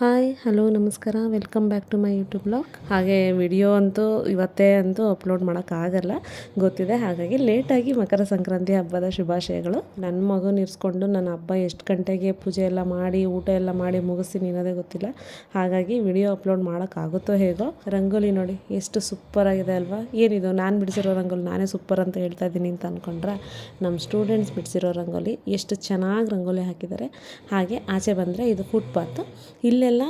Hi, hello, ನಮಸ್ಕಾರ. Welcome back to my YouTube blog ಹಾಗೆ video ಅಂತೂ ಇವತ್ತೇ ಅಂತೂ ಅಪ್ಲೋಡ್ ಮಾಡೋಕ್ಕಾಗಲ್ಲ ಗೊತ್ತಿದೆ, ಹಾಗಾಗಿ ಲೇಟಾಗಿ ಮಕರ ಸಂಕ್ರಾಂತಿ ಹಬ್ಬದ ಶುಭಾಶಯಗಳು. ನನ್ನ ಮಗನ ಇರಿಸ್ಕೊಂಡು ನನ್ನ ಹಬ್ಬ ಎಷ್ಟು ಗಂಟೆಗೆ ಪೂಜೆ ಎಲ್ಲ ಮಾಡಿ, ಊಟ ಎಲ್ಲ ಮಾಡಿ ಮುಗಿಸಿ ನೀನೋದೇ ಗೊತ್ತಿಲ್ಲ. ಹಾಗಾಗಿ ವಿಡಿಯೋ ಅಪ್ಲೋಡ್ ಮಾಡೋಕ್ಕಾಗುತ್ತೋ ಹೇಗೋ. ರಂಗೋಲಿ ನೋಡಿ, ಎಷ್ಟು ಸೂಪರ್ ಆಗಿದೆ ಅಲ್ವಾ? ಏನಿದು, ನಾನು ಬಿಡಿಸಿರೋ ರಂಗೋಲಿ ನಾನೇ ಸೂಪರ್ ಅಂತ ಹೇಳ್ತಾ ಇದ್ದೀನಿ ಅಂತ ಅಂದ್ಕೊಂಡ್ರೆ ನಮ್ಮ ಸ್ಟೂಡೆಂಟ್ಸ್ ಬಿಡಿಸಿರೋ ರಂಗೋಲಿ ಎಷ್ಟು ಚೆನ್ನಾಗಿ ರಂಗೋಲಿ ಹಾಕಿದ್ದಾರೆ. ಹಾಗೆ ಆಚೆ ಬಂದರೆ ಇದು ಫುಟ್ಪಾತ್ ಇಲ್ಲಿ ಇಲ್ಲೆಲ್ಲ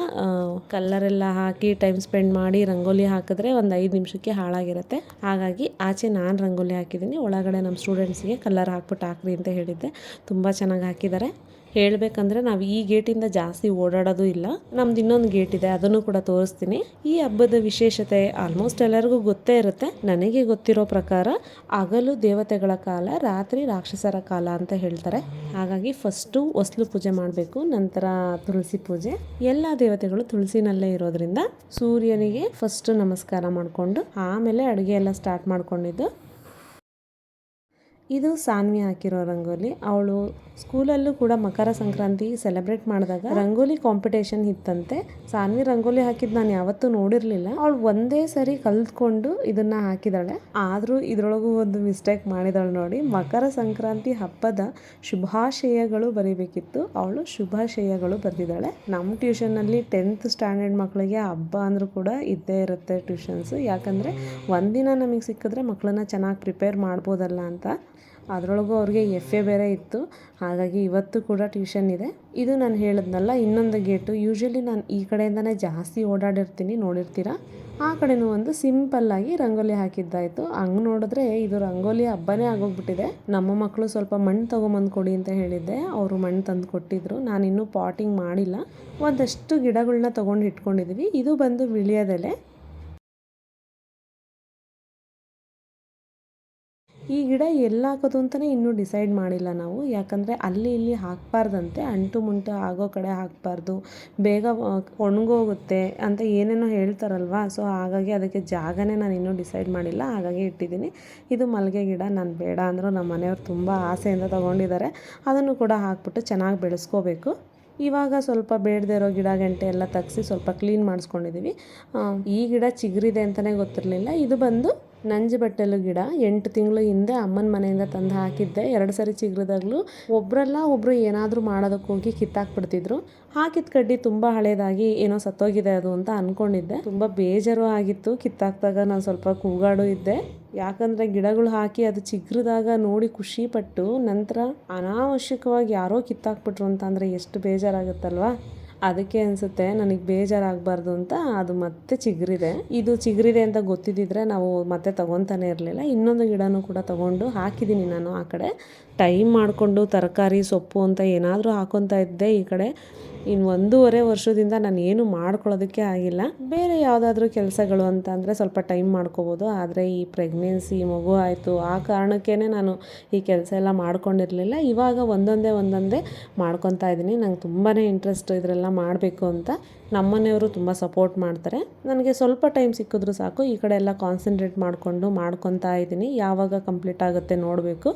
ಕಲ್ಲರೆಲ್ಲ ಹಾಕಿ ಟೈಮ್ ಸ್ಪೆಂಡ್ ಮಾಡಿ ರಂಗೋಲಿ ಹಾಕಿದ್ರೆ ಒಂದು ಐದು ನಿಮಿಷಕ್ಕೆ ಹಾಳಾಗಿರುತ್ತೆ. ಹಾಗಾಗಿ ಆಚೆ ನಾನು ರಂಗೋಲಿ ಹಾಕಿದ್ದೀನಿ ಒಳಗಡೆ ನಮ್ಮ ಸ್ಟೂಡೆಂಟ್ಸ್ಗೆ ಕಲ್ಲರ್ ಹಾಕ್ಬಿಟ್ಟು ಹಾಕ್ರಿ ಅಂತ ಹೇಳಿದ್ದೆ. ತುಂಬ ಚೆನ್ನಾಗಿ ಹಾಕಿದ್ದಾರೆ. ಹೇಳಬೇಕಂದ್ರೆ ನಾವು ಈ ಗೇಟಿಂದ ಜಾಸ್ತಿ ಓಡಾಡೋದು ಇಲ್ಲ. ನಮ್ದು ಇನ್ನೊಂದು ಗೇಟ್ ಇದೆ, ಅದನ್ನು ಕೂಡ ತೋರಿಸ್ತೀನಿ. ಈ ಹಬ್ಬದ ವಿಶೇಷತೆ ಆಲ್ಮೋಸ್ಟ್ ಎಲ್ಲರಿಗೂ ಗೊತ್ತೇ ಇರುತ್ತೆ. ನನಗೆ ಗೊತ್ತಿರೋ ಪ್ರಕಾರ ಹಗಲು ದೇವತೆಗಳ ಕಾಲ, ರಾತ್ರಿ ರಾಕ್ಷಸರ ಕಾಲ ಅಂತ ಹೇಳ್ತಾರೆ. ಹಾಗಾಗಿ ಫಸ್ಟು ಹೊಸ್ಲು ಪೂಜೆ ಮಾಡಬೇಕು, ನಂತರ ತುಳಸಿ ಪೂಜೆ. ಎಲ್ಲ ದೇವತೆಗಳು ತುಳಸಿನಲ್ಲೇ ಇರೋದ್ರಿಂದ ಸೂರ್ಯನಿಗೆ ಫಸ್ಟ್ ನಮಸ್ಕಾರ ಮಾಡಿಕೊಂಡು ಆಮೇಲೆ ಅಡುಗೆ ಎಲ್ಲ ಸ್ಟಾರ್ಟ್ ಮಾಡ್ಕೊಂಡಿದ್ದು. ಇದು ಸಾನ್ವಿ ಹಾಕಿರೋ ರಂಗೋಲಿ. ಅವಳು ಸ್ಕೂಲಲ್ಲೂ ಕೂಡ ಮಕರ ಸಂಕ್ರಾಂತಿ ಸೆಲೆಬ್ರೇಟ್ ಮಾಡಿದಾಗ ರಂಗೋಲಿ ಕಾಂಪಿಟೇಷನ್ ಇತ್ತಂತೆ. ಸಾನ್ವಿ ರಂಗೋಲಿ ಹಾಕಿದ್ ನಾನು ಯಾವತ್ತೂ ನೋಡಿರಲಿಲ್ಲ. ಅವಳು ಒಂದೇ ಸರಿ ಕಲ್ತ್ಕೊಂಡು ಇದನ್ನ ಹಾಕಿದಾಳೆ. ಆದರೂ ಇದರೊಳಗೂ ಒಂದು ಮಿಸ್ಟೇಕ್ ಮಾಡಿದಾಳು ನೋಡಿ. ಮಕರ ಸಂಕ್ರಾಂತಿ ಹಬ್ಬದ ಶುಭಾಶಯಗಳು ಬರೀಬೇಕಿತ್ತು. ಅವಳು ಶುಭಾಶಯಗಳು ಬರೆದಿದ್ದಾಳೆ. ನಮ್ಮ ಟ್ಯೂಷನ್ನಲ್ಲಿ ಟೆಂತ್ ಸ್ಟ್ಯಾಂಡರ್ಡ್ ಮಕ್ಕಳಿಗೆ ಹಬ್ಬ ಅಂದರೂ ಕೂಡ ಇದ್ದೇ ಇರುತ್ತೆ ಟ್ಯೂಷನ್ಸ್ ಯಾಕಂದರೆ ಒಂದಿನ ನಮಗೆ ಸಿಕ್ಕಿದ್ರೆ ಮಕ್ಕಳನ್ನ ಚೆನ್ನಾಗಿ ಪ್ರಿಪೇರ್ ಮಾಡ್ಬೋದಲ್ಲ ಅಂತ. ಅದರೊಳಗೂ ಅವ್ರಿಗೆ ಎಫ್ ಎ ಬೇರೆ ಇತ್ತು. ಹಾಗಾಗಿ ಇವತ್ತು ಕೂಡ ಟ್ಯೂಷನ್ ಇದೆ. ಇದು ನಾನು ಹೇಳಿದ್ನಲ್ಲ, ಇನ್ನೊಂದು ಗೇಟು ಯೂಶ್ವಲಿ ನಾನು ಈ ಕಡೆಯಿಂದನೇ ಜಾಸ್ತಿ ಓಡಾಡಿರ್ತೀನಿ, ನೋಡಿರ್ತೀರ? ಆ ಕಡೆನೂ ಒಂದು ಸಿಂಪಲ್ಲಾಗಿ ರಂಗೋಲಿ ಹಾಕಿದ್ದಾಯಿತು. ಹಂಗೆ ನೋಡಿದ್ರೆ ಇದು ರಂಗೋಲಿ ಹಬ್ಬನೇ ಆಗೋಗ್ಬಿಟ್ಟಿದೆ. ನಮ್ಮ ಮಕ್ಕಳು ಸ್ವಲ್ಪ ಮಣ್ಣು ತೊಗೊಂಬಂದು ಕೊಡಿ ಅಂತ ಹೇಳಿದ್ದೆ. ಅವರು ಮಣ್ಣು ತಂದು ಕೊಟ್ಟಿದ್ರು. ನಾನು ಇನ್ನೂ ಪಾಟಿಂಗ್ ಮಾಡಿಲ್ಲ. ಒಂದಷ್ಟು ಗಿಡಗಳನ್ನ ತೊಗೊಂಡು ಇಟ್ಕೊಂಡಿದ್ವಿ. ಇದು ಬಂದು ವಿಳಿಯೋದೆಲೆ. ಈ ಗಿಡ ಎಲ್ಲಿ ಹಾಕೋದು ಅಂತಲೇ ಇನ್ನೂ ಡಿಸೈಡ್ ಮಾಡಿಲ್ಲ ನಾವು. ಯಾಕಂದರೆ ಅಲ್ಲಿ ಇಲ್ಲಿ ಹಾಕಬಾರ್ದಂತೆ, ಅಂಟು ಮುಂಟು ಆಗೋ ಕಡೆ ಹಾಕಬಾರ್ದು, ಬೇಗ ಒಣಗೋಗುತ್ತೆ ಅಂತ ಏನೇನೋ ಹೇಳ್ತಾರಲ್ವ? ಸೊ ಹಾಗಾಗಿ ಅದಕ್ಕೆ ಜಾಗನೇ ನಾನು ಇನ್ನೂ ಡಿಸೈಡ್ ಮಾಡಿಲ್ಲ. ಹಾಗಾಗಿ ಇಟ್ಟಿದ್ದೀನಿ. ಇದು ಮಲ್ಲಿಗೆ ಗಿಡ, ನಾನು ಬೇಡ ಅಂದರೂ ನಮ್ಮ ಮನೆಯವ್ರು ತುಂಬ ಆಸೆಯಿಂದ ತೊಗೊಂಡಿದ್ದಾರೆ. ಅದನ್ನು ಕೂಡ ಹಾಕ್ಬಿಟ್ಟು ಚೆನ್ನಾಗಿ ಬೆಳೆಸ್ಕೋಬೇಕು. ಇವಾಗ ಸ್ವಲ್ಪ ಬೇಡದೇ ಇರೋ ಗಿಡ ಗಂಟೆ ಎಲ್ಲ ತೆಗ್ಸಿ ಸ್ವಲ್ಪ ಕ್ಲೀನ್ ಮಾಡಿಸ್ಕೊಂಡಿದ್ದೀವಿ ಈ ಗಿಡ ಚಿಗುರಿದೆ ಅಂತಲೇ ಗೊತ್ತಿರಲಿಲ್ಲ. ಇದು ಬಂದು ನಂಜು ಬಟ್ಟಲು ಗಿಡ ಎಂಟು ತಿಂಗಳು ಹಿಂದೆ ಅಮ್ಮನ ಮನೆಯಿಂದ ತಂದು ಹಾಕಿದ್ದೆ. ಎರಡು ಸರಿ ಚಿಗುರಿದಾಗಲೂ ಒಬ್ಬರಲ್ಲ ಒಬ್ಬರು ಏನಾದರೂ ಮಾಡೋದಕ್ಕೆ ಹೋಗಿ ಕಿತ್ತಾಕ್ಬಿಡ್ತಿದ್ರು. ಹಾಕಿದ ಕಡ್ಡಿ ತುಂಬ ಹಳೇದಾಗಿ ಏನೋ ಸತ್ತೋಗಿದೆ ಅದು ಅಂತ ಅಂದ್ಕೊಂಡಿದ್ದೆ ತುಂಬ ಬೇಜಾರು ಆಗಿತ್ತು. ಕಿತ್ತಾಕ್ದಾಗ ನಾನು ಸ್ವಲ್ಪ ಕೂಗಾಡು ಇದ್ದೆ. ಯಾಕಂದರೆ ಗಿಡಗಳು ಹಾಕಿ ಅದು ಚಿಗ್ರದಾಗ ನೋಡಿ ಖುಷಿಪಟ್ಟು ನಂತರ ಅನಾವಶ್ಯಕವಾಗಿ ಯಾರೋ ಕಿತ್ತಾಕ್ಬಿಟ್ರು ಅಂತ ಅಂದರೆ ಎಷ್ಟು ಬೇಜಾರಾಗುತ್ತಲ್ವಾ? ಅದಕ್ಕೆ ಅನಿಸುತ್ತೆ ನನಗೆ ಬೇಜಾರಾಗಬಾರ್ದು ಅಂತ ಅದು ಮತ್ತೆ ಚಿಗುರಿದೆ. ಇದು ಚಿಗುರಿದೆ ಅಂತ ಗೊತ್ತಿದ್ದಿದ್ರೆ ನಾವು ಮತ್ತೆ ತೊಗೊತಾನೆ ಇರಲಿಲ್ಲ. ಇನ್ನೊಂದು ಗಿಡನೂ ಕೂಡ ತೊಗೊಂಡು ಹಾಕಿದ್ದೀನಿ ನಾನು ಆ ಕಡೆ. ಟೈಮ್ ಮಾಡಿಕೊಂಡು ತರಕಾರಿ, ಸೊಪ್ಪು ಅಂತ ಏನಾದರೂ ಹಾಕೊತಾ ಇದ್ದೆ ಈ ಕಡೆ. ಇನ್ನು ಒಂದೂವರೆ ವರ್ಷದಿಂದ ನಾನು ಏನು ಮಾಡ್ಕೊಳ್ಳೋದಕ್ಕೆ ಆಗಿಲ್ಲ. ಬೇರೆ ಯಾವುದಾದ್ರೂ ಕೆಲಸಗಳು ಅಂತ ಅಂದರೆ ಸ್ವಲ್ಪ ಟೈಮ್ ಮಾಡ್ಕೋಬೋದು. ಆದರೆ ಈ ಪ್ರೆಗ್ನೆನ್ಸಿ ಮಗು ಆಯಿತು, ಆ ಕಾರಣಕ್ಕೇ ನಾನು ಈ ಕೆಲಸ ಎಲ್ಲ ಮಾಡ್ಕೊಂಡಿರಲಿಲ್ಲ. ಇವಾಗ ಒಂದೊಂದೇ ಒಂದೊಂದೇ ಮಾಡ್ಕೊತಾ ಇದ್ದೀನಿ. ನಂಗೆ ತುಂಬಾ ಇಂಟ್ರೆಸ್ಟ್ ಇದರೆಲ್ಲ ಮಾಡಬೇಕು ಅಂತ ನಮ್ಮನೆಯವರು ತುಂಬ ಸಪೋರ್ಟ್ ಮಾಡ್ತಾರೆ. ನನಗೆ ಸ್ವಲ್ಪ ಟೈಮ್ ಸಿಕ್ಕಿದ್ರು ಸಾಕು. ಈ ಕಡೆ ಎಲ್ಲ ಕಾನ್ಸಂಟ್ರೇಟ್ ಮಾಡಿಕೊಂಡು ಮಾಡ್ಕೊತಾ ಇದ್ದೀನಿ. ಯಾವಾಗ ಕಂಪ್ಲೀಟ್ ಆಗುತ್ತೆ ನೋಡಬೇಕು.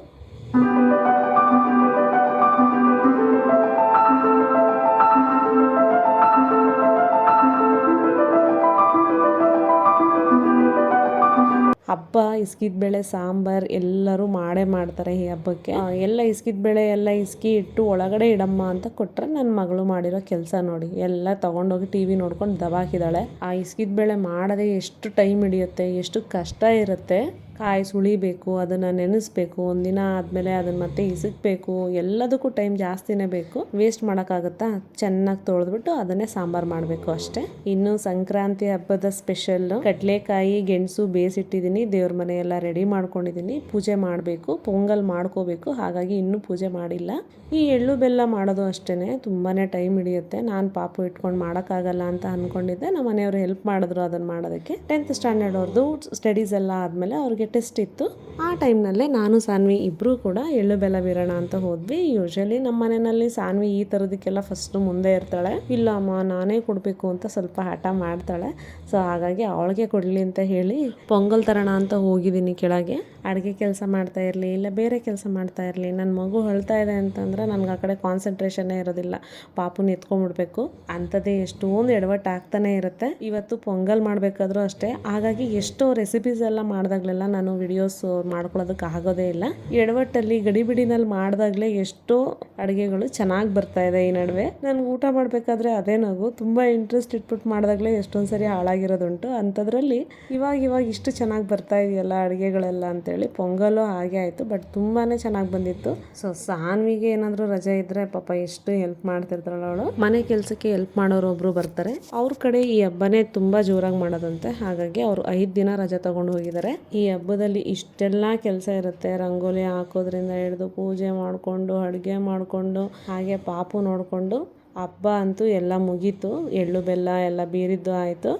ಹಬ್ಬ, ಇಸ್ಕಿದ ಬೇಳೆ, ಸಾಂಬಾರು ಎಲ್ಲರೂ ಮಾಡೇ ಮಾಡ್ತಾರೆ ಈ ಹಬ್ಬಕ್ಕೆ. ಎಲ್ಲ ಇಸ್ಕಿದ ಬೇಳೆ, ಎಲ್ಲ ಇಸ್ಕಿ ಇಟ್ಟು ಒಳಗಡೆ ಇಡಮ್ಮ ಅಂತ ಕೊಟ್ಟರೆ ನನ್ನ ಮಗಳು ಮಾಡಿರೋ ಕೆಲಸ ನೋಡಿ. ಎಲ್ಲ ತೊಗೊಂಡೋಗಿ ಟಿ ವಿ ನೋಡ್ಕೊಂಡು ದಬಾಕಿದ್ದಾಳೆ ಆ ಇಸ್ಕಿದ ಬೇಳೆ ಮಾಡೋದೇ ಎಷ್ಟು ಟೈಮ್ ಹಿಡಿಯುತ್ತೆ, ಎಷ್ಟು ಕಷ್ಟ ಇರುತ್ತೆ. ಕಾಯಿ ಸುಳಿಬೇಕು, ಅದನ್ನು ನೆನೆಸ್ಬೇಕು ಒಂದಿನ ಆದಮೇಲೆ ಅದನ್ನು ಮತ್ತೆ ಇಸಕ್ಬೇಕು, ಎಲ್ಲದಕ್ಕೂ ಟೈಮ್ ಜಾಸ್ತಿನೇ ಬೇಕು. ವೇಸ್ಟ್ ಮಾಡೋಕ್ಕಾಗತ್ತಾ? ಚೆನ್ನಾಗಿ ತೊಳೆದ್ಬಿಟ್ಟು ಅದನ್ನೇ ಸಾಂಬಾರು ಮಾಡಬೇಕು ಅಷ್ಟೇ. ಇನ್ನು ಸಂಕ್ರಾಂತಿ ಹಬ್ಬದ ಸ್ಪೆಷಲ್ ಕಡಲೆಕಾಯಿ, ಗೆಣಸು ಬೇಯಿಸಿಟ್ಟಿದ್ದೀನಿ ದೇವ್ರ ಮನೆ ಎಲ್ಲ ರೆಡಿ ಮಾಡ್ಕೊಂಡಿದ್ದೀನಿ ಪೂಜೆ ಮಾಡಬೇಕು, ಪೊಂಗಲ್ ಮಾಡ್ಕೋಬೇಕು, ಹಾಗಾಗಿ ಇನ್ನೂ ಪೂಜೆ ಮಾಡಿಲ್ಲ. ಈ ಎಳ್ಳು ಬೆಲ್ಲ ಮಾಡೋದು ಅಷ್ಟೇ ತುಂಬಾ ಟೈಮ್ ಹಿಡಿಯುತ್ತೆ. ನಾನು ಪಾಪು ಇಟ್ಕೊಂಡು ಮಾಡೋಕ್ಕಾಗಲ್ಲ ಅಂತ ಅಂದ್ಕೊಂಡಿದ್ದೆ ನಮ್ಮ ಮನೆಯವರು ಹೆಲ್ಪ್ ಮಾಡಿದ್ರು ಅದನ್ನು ಮಾಡೋದಕ್ಕೆ. ಟೆಂತ್ ಸ್ಟ್ಯಾಂಡರ್ಡ್ ಅವ್ರದ್ದು ಸ್ಟಡೀಸ್ ಎಲ್ಲ ಆದಮೇಲೆ ಅವ್ರಿಗೆ ಟೆಸ್ಟ್ ಇತ್ತು. ಆ ಟೈಮ್ನಲ್ಲೇ ನಾನು, ಸಾನ್ವಿ ಇಬ್ಬರೂ ಕೂಡ ಎಳ್ಳು ಬೆಲ್ಲ ಬೀರೋಣ ಅಂತ ಹೋದ್ವಿ. ಯೂಶಲಿ ನಮ್ಮ ಮನೆಯಲ್ಲಿ ಸಾನ್ವಿ ಈ ಥರದಕ್ಕೆಲ್ಲ ಫಸ್ಟ್ ಮುಂದೆ ಇರ್ತಾಳೆ. ಇಲ್ಲ ಅಮ್ಮ, ನಾನೇ ಕೊಡಬೇಕು ಅಂತ ಸ್ವಲ್ಪ ಹಠ ಮಾಡ್ತಾಳೆ. ಸೊ ಹಾಗಾಗಿ ಅವಳಿಗೆ ಕೊಡಲಿ ಅಂತ ಹೇಳಿ, ಪೊಂಗಲ್ ತರೋಣ ಅಂತ ಹೋಗಿದ್ದೀನಿ ಕೆಳಗೆ. ಅಡುಗೆ ಕೆಲಸ ಮಾಡ್ತಾ ಇರಲಿ ಇಲ್ಲ ಬೇರೆ ಕೆಲಸ ಮಾಡ್ತಾ ಇರಲಿ ನನ್ನ ಮಗು ಅಳ್ತಾ ಇದೆ ಅಂತಂದ್ರೆ ನನಗೆ ಆ ಕಡೆ ಕಾನ್ಸಂಟ್ರೇಷನ್ನೇ ಇರೋದಿಲ್ಲ. ಪಾಪುನ ಎತ್ಕೊಂಡ್ಬಿಡ್ಬೇಕು ಅಂಥದ್ದೇ ಎಷ್ಟೊಂದು ಎಡವಟ್ಟು ಆಗ್ತಾನೆ ಇರುತ್ತೆ. ಇವತ್ತು ಪೊಂಗಲ್ ಮಾಡಬೇಕಾದ್ರೂ ಅಷ್ಟೇ. ಹಾಗಾಗಿ ಎಷ್ಟೋ ರೆಸಿಪೀಸ್ ಎಲ್ಲ ಮಾಡಿದಾಗಲೆಲ್ಲ ನಾನು ವಿಡಿಯೋಸ್ ಮಾಡ್ಕೊಳ್ಳೋದಕ್ಕೆ ಆಗೋದೇ ಇಲ್ಲ. ಎಡವಟ್ಟಲ್ಲಿ ಗಡಿಬಿಡಿನಲ್ಲಿ ಮಾಡಿದಾಗಲೇ ಎಷ್ಟೋ ಅಡುಗೆಗಳು ಚೆನ್ನಾಗಿ ಬರ್ತಾ ಇದೆ ಈ ನಡುವೆ. ನನಗೆ ಊಟ ಮಾಡಬೇಕಾದ್ರೆ ಅದೇ ನಗು. ತುಂಬ ಇಂಟ್ರೆಸ್ಟ್ ಇಟ್ಬಿಟ್ಟು ಮಾಡಿದಾಗಲೇ ಎಷ್ಟೊಂದು ಸರಿ ಹಾಳಾಗಿರೋದುಂಟು. ಅಂಥದ್ರಲ್ಲಿ ಇವಾಗ ಇವಾಗ ಇಷ್ಟು ಚೆನ್ನಾಗಿ ಬರ್ತಾ ಇದೆಯಲ್ಲ ಅಡುಗೆಗಳೆಲ್ಲ ಅಂತೇಳಿ. ಪೊಂಗಲು ಹಾಗೆ ಆಯಿತು ಬಟ್ ತುಂಬಾ ಚೆನ್ನಾಗಿ ಬಂದಿತ್ತು. ಸೊ ಸಾನ್ವಿಗೆ ಏನಾದರೂ ರಜೆ ಇದ್ದರೆ ಪಾಪ ಎಷ್ಟು ಹೆಲ್ಪ್ ಮಾಡ್ತಿರ್ತಾರಲ್ಲ ಅವಳು. ಮನೆ ಕೆಲಸಕ್ಕೆ ಹೆಲ್ಪ್ ಮಾಡೋರು ಒಬ್ರು ಬರ್ತಾರೆ. ಅವ್ರ ಕಡೆ ಈ ಹಬ್ಬನೇ ತುಂಬ ಜೋರಾಗಿ ಮಾಡೋದಂತೆ. ಹಾಗಾಗಿ ಅವರು ಐದು ದಿನ ರಜೆ ತಗೊಂಡು ಹೋಗಿದ್ದಾರೆ. ಈ ಹಬ್ಬದಲ್ಲಿ ಇಷ್ಟೆಲ್ಲ ಕೆಲಸ ಇರುತ್ತೆ. ರಂಗೋಲಿ ಹಾಕೋದ್ರಿಂದ ಹಿಡಿದು ಪೂಜೆ ಮಾಡಿಕೊಂಡು, ಅಡುಗೆ ಮಾಡಿಕೊಂಡು, ಹಾಗೆ ಪಾಪು ನೋಡಿಕೊಂಡು. ಹಬ್ಬ ಅಂತೂ ಎಲ್ಲ ಮುಗೀತು. ಎಳ್ಳು, ಬೆಲ್ಲ ಎಲ್ಲ ಬೀರಿದ್ದು ಆಯಿತು.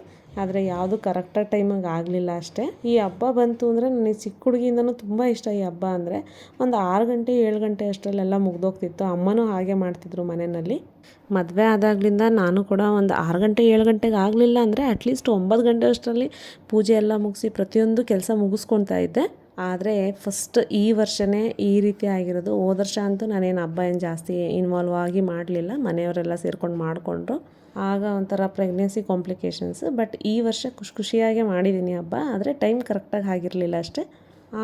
ಆದರೆ ಯಾವುದು ಕರೆಕ್ಟಾಗಿ ಟೈಮಿಗೆ ಆಗಲಿಲ್ಲ ಅಷ್ಟೇ. ಈ ಹಬ್ಬ ಬಂತು ಅಂದರೆ ನನಗೆ ಚಿಕ್ಕ ಹುಡುಗಿಯಿಂದನೂ ತುಂಬ ಇಷ್ಟ ಈ ಹಬ್ಬ ಅಂದರೆ. ಒಂದು ಆರು ಗಂಟೆ, ಏಳು ಗಂಟೆ ಅಷ್ಟರಲ್ಲೆಲ್ಲ ಮುಗ್ದೋಗ್ತಿತ್ತು. ಅಮ್ಮನೂ ಹಾಗೆ ಮಾಡ್ತಿದ್ರು ಮನೆಯಲ್ಲಿ. ಮದುವೆ ಆದಾಗಲಿಂದ ನಾನು ಕೂಡ ಒಂದು ಆರು ಗಂಟೆ, ಏಳು ಗಂಟೆಗೆ ಆಗಲಿಲ್ಲ ಅಂದರೆ ಅಟ್ಲೀಸ್ಟ್ ಒಂಬತ್ತು ಗಂಟೆ ಅಷ್ಟರಲ್ಲಿ ಪೂಜೆ ಎಲ್ಲ ಮುಗಿಸಿ ಪ್ರತಿಯೊಂದು ಕೆಲಸ ಮುಗಿಸ್ಕೊಳ್ತಾ ಇದ್ದೆ. ಆದರೆ ಫಸ್ಟ್ ಈ ವರ್ಷವೇ ಈ ರೀತಿ ಆಗಿರೋದು. ಹೋದ ವರ್ಷ ಅಂತೂ ನಾನೇನು ಹಬ್ಬ ಏನು ಜಾಸ್ತಿ ಇನ್ವಾಲ್ವ್ ಆಗಿ ಮಾಡಲಿಲ್ಲ. ಮನೆಯವರೆಲ್ಲ ಸೇರ್ಕೊಂಡು ಮಾಡಿಕೊಂಡ್ರು. ಆಗ ಒಂಥರ ಪ್ರೆಗ್ನೆನ್ಸಿ ಕಾಂಪ್ಲಿಕೇಶನ್ಸ್ ಬಟ್ ಈ ವರ್ಷ ಖುಷಿ ಖುಷಿಯಾಗೆ ಮಾಡಿದ್ದೀನಿ ಹಬ್ಬ. ಆದರೆ ಟೈಮ್ ಕರೆಕ್ಟಾಗಿ ಆಗಿರಲಿಲ್ಲ ಅಷ್ಟೇ.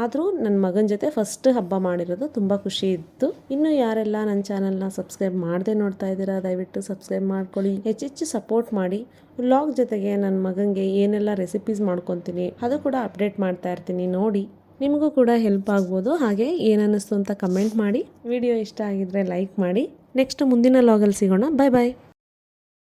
ಆದರೂ ನನ್ನ ಮಗನ ಜೊತೆ ಫಸ್ಟ್ ಹಬ್ಬ ಮಾಡಿರೋದು ತುಂಬ ಖುಷಿ ಇತ್ತು. ಇನ್ನು ಯಾರೆಲ್ಲ ನನ್ನ ಚಾನಲ್ನ ಸಬ್ಸ್ಕ್ರೈಬ್ ಮಾಡದೆ ನೋಡ್ತಾ ಇದ್ದೀರಾ, ದಯವಿಟ್ಟು ಸಬ್ಸ್ಕ್ರೈಬ್ ಮಾಡ್ಕೊಳ್ಳಿ. ಹೆಚ್ಚೆಚ್ಚು ಸಪೋರ್ಟ್ ಮಾಡಿ. ವ್ಲಾಗ್ ಜೊತೆಗೆ ನನ್ನ ಮಗನಿಗೆ ಏನೆಲ್ಲ ರೆಸಿಪೀಸ್ ಮಾಡ್ಕೊತೀನಿ, ಅದು ಕೂಡ ಅಪ್ಡೇಟ್ ಮಾಡ್ತಾ ಇರ್ತೀನಿ. ನೋಡಿ. ನಿಮಗೂ ಕೂಡ ಹೆಲ್ಪ್ ಆಗ್ಬೋದು. ಹಾಗೆ ಏನನ್ನಿಸ್ತು ಅಂತ ಕಮೆಂಟ್ ಮಾಡಿ. ವಿಡಿಯೋ ಇಷ್ಟ ಆಗಿದ್ದರೆ ಲೈಕ್ ಮಾಡಿ. ನೆಕ್ಸ್ಟ್ ಮುಂದಿನ ಲಾಗಲ್ಲಿ ಸಿಗೋಣ. ಬಾಯ್ ಬಾಯ್